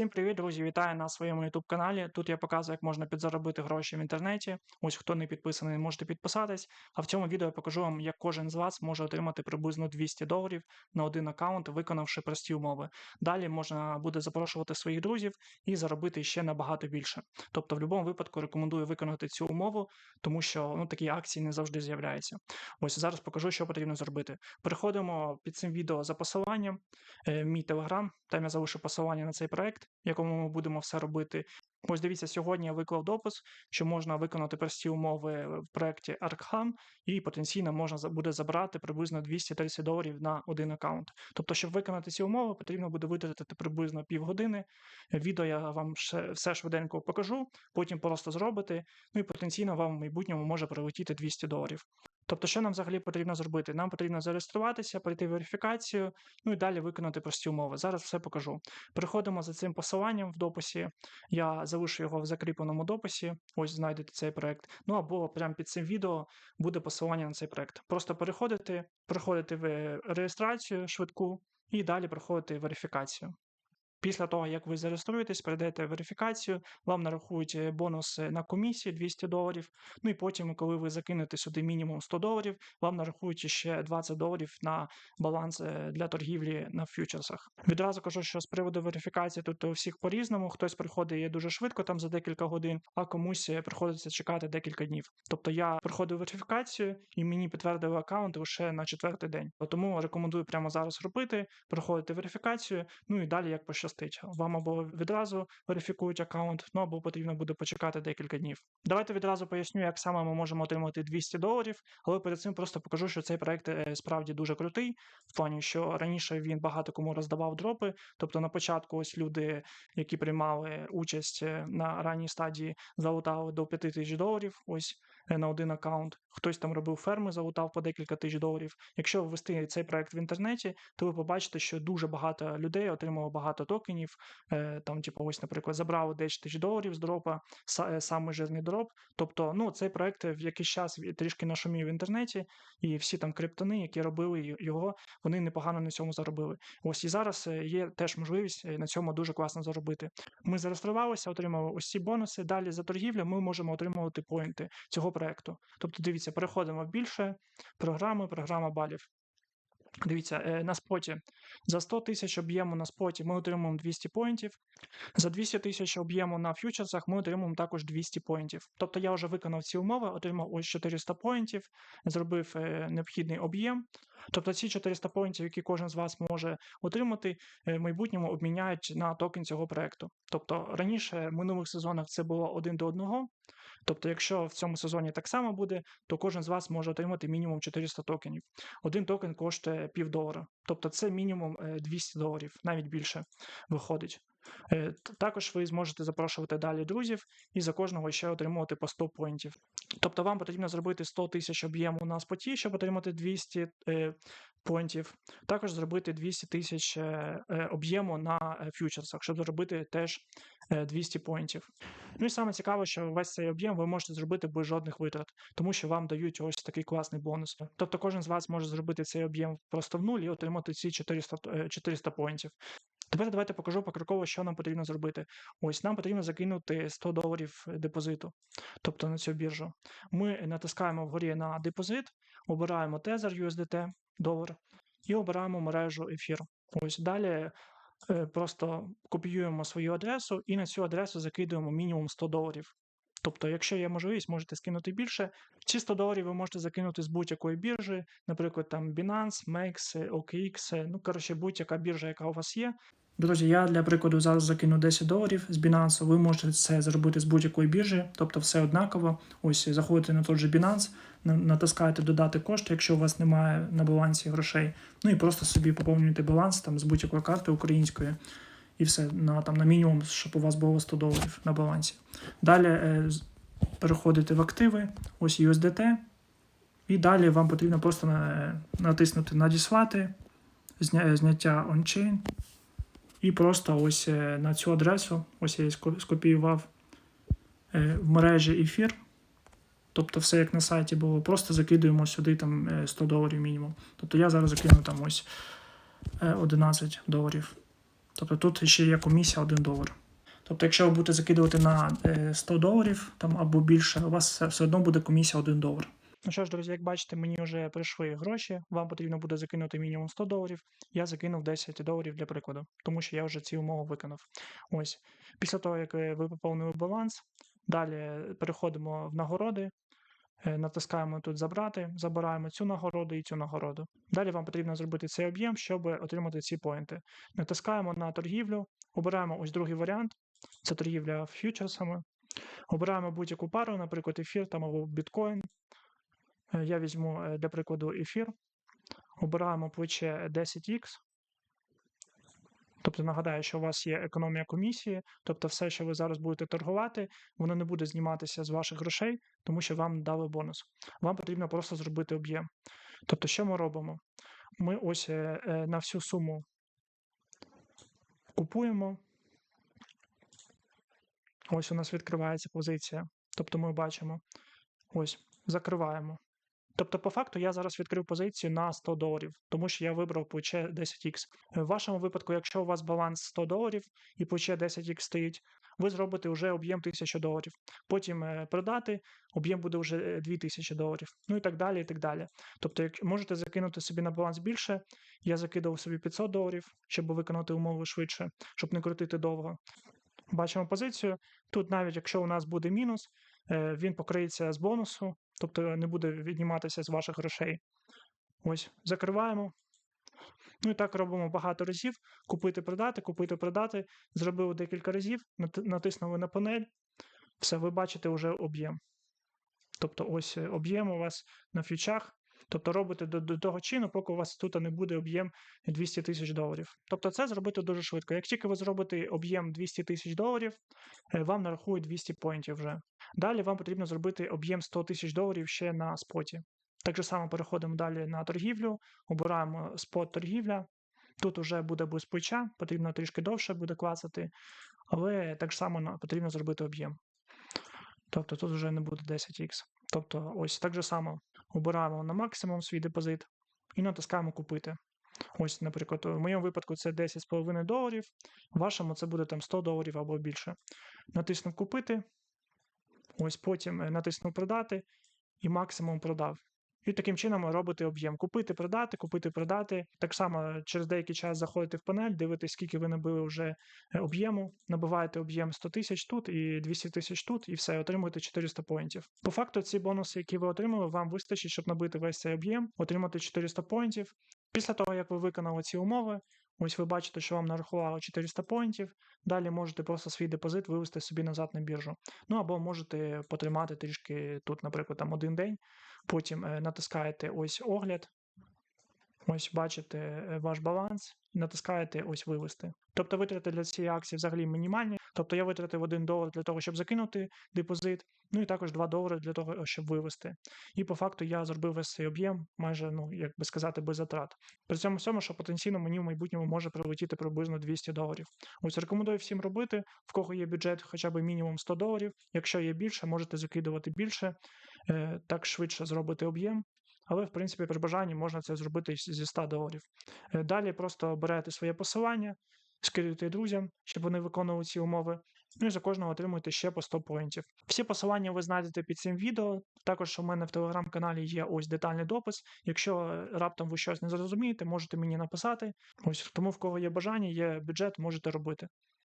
Всім привіт, друзі! Вітаю на своєму youtube каналі. Тут я показую, як можна підзаробити гроші в інтернеті. Ось хто не підписаний, можете підписатись. А в цьому відео я покажу вам, як кожен з вас може отримати приблизно 200 доларів на один аккаунт, виконавши прості умови. Далі можна буде запрошувати своїх друзів і заробити ще набагато більше. Тобто, в будь-якому випадку рекомендую виконати цю умову, тому що ну, такі акції не завжди з'являються. Ось зараз покажу, що потрібно зробити. Переходимо під цим відео за посиланням. Е, мій телеграм, там я залишу посилання на цей проект, в якому ми будемо все робити. Ось дивіться, сьогодні я виклав допис, що можна виконати прості умови в проєкті Arkham, і потенційно можна буде забрати приблизно 230 доларів на один аккаунт. Тобто, щоб виконати ці умови, потрібно буде витратити приблизно півгодини. Відео я вам все швиденько покажу, потім просто зробите. Ну і потенційно вам в майбутньому може прилетіти 200 доларів. Тобто, що нам взагалі потрібно зробити? Нам потрібно зареєструватися, пройти верифікацію, ну і далі виконати прості умови. Зараз все покажу. Переходимо за цим посиланням в дописі. Я залишу його в закріпленому дописі. Ось знайдете цей проект. Ну або прямо під цим відео буде посилання на цей проект. Просто переходите, проходите ви реєстрацію швидку і далі проходите верифікацію. Після того, як ви зареєструєтесь, пройдете верифікацію, вам нарахують е, бонус е, на комісії 200 доларів. Ну і потім, коли ви закинете сюди мінімум 100 доларів, вам нарахують ще 20 доларів на баланс е, для торгівлі на фьючерсах. Відразу кажу, що з приводу верифікації тут у всіх по-різному. Хтось приходить дуже швидко, там за декілька годин, а комусь приходиться чекати декілька днів. Тобто я проходив верифікацію і мені підтвердили аккаунт лише на четвертий день. Тому рекомендую прямо зараз робити, проходити верифікацію, ну і далі як пощастить. Вам або відразу верифікують аккаунт, ну або потрібно буде почекати декілька днів. Давайте відразу поясню, як саме ми можемо отримати 200 доларів, але перед цим просто покажу, що цей проект е, справді дуже крутий, в плані, що раніше він багато кому роздавав дропи. Тобто на початку ось люди, які приймали участь е, на ранній стадії, залутали до 5 тисяч доларів. Ось на один аккаунт. Хтось там робив ферми, залутав по декілька тисяч доларів. Якщо ввести цей проект в інтернеті, то ви побачите, що дуже багато людей отримало багато токенів. Е, Там, типу, ось, наприклад, забрали 10 тисяч доларів з дропа, е, самий жирний дроп. Тобто, ну, цей проект в якийсь час трішки нашумів в інтернеті, і всі там криптони, які робили його, вони непогано на цьому заробили. Ось і зараз е, є теж можливість е, на цьому дуже класно заробити. Ми зареєструвалися, отримали ці бонуси. Далі за торгівлю ми можемо отримувати поінти цього проекту. Тобто, дивіться, переходимо в більше програми, програма балів. Дивіться, е, на споті за 100 тисяч об'єму на споті ми отримуємо 200 поінтів. За 200 тисяч об'єму на фьючерсах ми отримуємо також 200 поінтів. Тобто я вже виконав ці умови, отримав ось 400 поінтів, зробив е, необхідний об'єм. Тобто ці 400 поінтів, які кожен з вас може отримати, е, в майбутньому обміняють на токен цього проекту. Тобто раніше в минулих сезонах це було один до одного. Тобто, якщо в цьому сезоні так само буде, то кожен з вас може отримати мінімум 400 токенів. Один токен коштує пів долара. Тобто це мінімум е, 200 доларів, навіть більше виходить. Е, Також ви зможете запрошувати далі друзів і за кожного ще отримувати по 100 поінтів. Тобто вам потрібно зробити 100 тисяч об'єму на споті, щоб отримати 200 е, поінтів. Також зробити 200 тисяч е, об'єму на фьючерсах, щоб зробити теж е, 200 поінтів. Ну і саме цікаве, що весь цей об'єм ви можете зробити без жодних витрат, тому що вам дають ось такий класний бонус. Тобто кожен з вас може зробити цей об'єм просто в нуль і отримати ці 400, е, 400 поінтів. Тепер давайте покажу покроково, що нам потрібно зробити. Ось нам потрібно закинути 100 доларів депозиту, тобто на цю біржу. Ми натискаємо вгорі на депозит, обираємо Tether USDT долар і обираємо мережу ефір. Ось далі е, просто копіюємо свою адресу і на цю адресу закидуємо мінімум 100 доларів. Тобто, якщо є можливість, можете скинути більше. Ці 100 доларів ви можете закинути з будь-якої біржі, наприклад, там Binance, MEX, е, OKX, е, ну коротше, будь-яка біржа, яка у вас є. Друзі, я для прикладу зараз закину 10 доларів з Binance. Ви можете це зробити з будь-якої біржі, тобто все однаково. Ось заходите на той же Binance, на- натискаєте додати кошти, якщо у вас немає на балансі грошей. Ну і просто собі поповнюєте баланс там з будь-якої карти української. І все на там на мінімум, щоб у вас було 100 доларів на балансі. Далі е, переходите в активи, ось USDT, і далі вам потрібно просто на, натиснути Надіслати, зня, зняття on-chain, і просто ось е, на цю адресу, ось я її скопіював е, в мережі ефір. Тобто все як на сайті було, просто закидуємо сюди там е, 100 доларів мінімум. Тобто я зараз закину там ось е, 11 доларів. Тобто тут ще є комісія 1 долар. Тобто, якщо ви будете закидувати на е, 100 доларів там, або більше, у вас все одно буде комісія 1 долар. Ну що ж, друзі, як бачите, мені вже прийшли гроші. Вам потрібно буде закинути мінімум 100 доларів. Я закинув 10 доларів для прикладу, тому що я вже ці умови виконав. Ось. Після того, як е, ви поповнили баланс, далі переходимо в нагороди. е, Натискаємо тут забрати, забираємо цю нагороду і цю нагороду. Далі вам потрібно зробити цей об'єм, щоб отримати ці поінти. Натискаємо на торгівлю, обираємо ось другий варіант це торгівля фьючерсами. Обираємо будь-яку пару, наприклад, ефір там або біткоін. Е, Я візьму е, для прикладу ефір. Обираємо плече 10x. Тобто нагадаю, що у вас є економія комісії, тобто все, що ви зараз будете торгувати, воно не буде зніматися з ваших грошей, тому що вам дали бонус. Вам потрібно просто зробити об'єм. Тобто, що ми робимо? Ми ось е, на всю суму купуємо. Ось у нас відкривається позиція. Тобто ми бачимо, ось, закриваємо. Тобто, по факту, я зараз відкрив позицію на 100 доларів, тому що я вибрав плече 10x. В вашому випадку, якщо у вас баланс 100 доларів і плече 10x стоїть, ви зробите вже об'єм 1000 доларів. Потім е, продати, об'єм буде вже е, 2000 доларів. Ну і так далі. і так далі. Тобто, як можете закинути собі на баланс більше, я закидав собі 500 доларів, щоб виконати умови швидше, щоб не крутити довго. Бачимо позицію. Тут навіть якщо у нас буде мінус, е, він покриється з бонусу, тобто не буде відніматися з ваших грошей. Ось, закриваємо. Ну і так робимо багато разів. Купити, продати, купити, продати. Зробили декілька разів, натиснули на панель. Все, ви бачите вже об'єм. Тобто, ось е, об'єм у вас на фьючах. Тобто робите до, до того чину, поки у вас тут не буде об'єм 200 тисяч доларів. Тобто це зробити дуже швидко. Як тільки ви зробите об'єм 200 тисяч доларів, е, вам нарахують 200 поінтів вже. Далі вам потрібно зробити об'єм 100 тисяч доларів ще на споті. Так же само переходимо далі на торгівлю, обираємо спот торгівля. Тут вже буде без плеча, потрібно трішки довше буде клацати, але так само потрібно зробити об'єм. Тобто тут вже не буде 10х. Тобто, ось так же само обираємо на максимум свій депозит і натискаємо купити. Ось, наприклад, в моєму випадку це 10,5 доларів, в вашому це буде там 100 доларів або більше. Натиснув купити, ось потім е, натиснув продати і максимум продав. І таким чином робити об'єм. Купити, продати, купити, продати. Так само через деякий час заходите в панель, дивитесь, скільки ви набили вже е, об'єму, набиваєте об'єм 100 тисяч тут і 200 тисяч тут, і все, отримуєте 400 поінтів. По факту, ці бонуси, які ви отримали, вам вистачить, щоб набити весь цей об'єм, отримати 400 поінтів. Після того, як ви виконали ці умови, ось ви бачите, що вам нарахувало 400 поінтів. Далі можете просто свій депозит вивести собі назад на біржу. Ну або можете потримати трішки тут, наприклад, там один день. Потім е, натискаєте ось огляд. Ось бачите е, ваш баланс, натискаєте ось вивести. Тобто витрати для цієї акції взагалі мінімальні. Тобто я витратив 1 долар для того, щоб закинути депозит, ну і також 2 долари для того, щоб вивести. І по факту я зробив весь цей об'єм майже, ну як би сказати, без затрат. При цьому всьому, що потенційно мені в майбутньому може прилетіти приблизно 200 доларів. Ось рекомендую всім робити, в кого є бюджет хоча б мінімум 100 доларів. Якщо є більше, можете закидувати більше, е, так швидше зробити об'єм. Але, в принципі, при бажанні можна це зробити зі 100 доларів. Е, Далі просто берете своє посилання, скидуєте друзям, щоб вони виконували ці умови. Ну і за кожного отримуєте ще по 100 поінтів. Всі посилання ви знайдете під цим відео. Також у мене в телеграм-каналі є ось детальний допис. Якщо е, раптом ви щось не зрозумієте, можете мені написати. Ось тому, в кого є бажання, є бюджет, можете робити.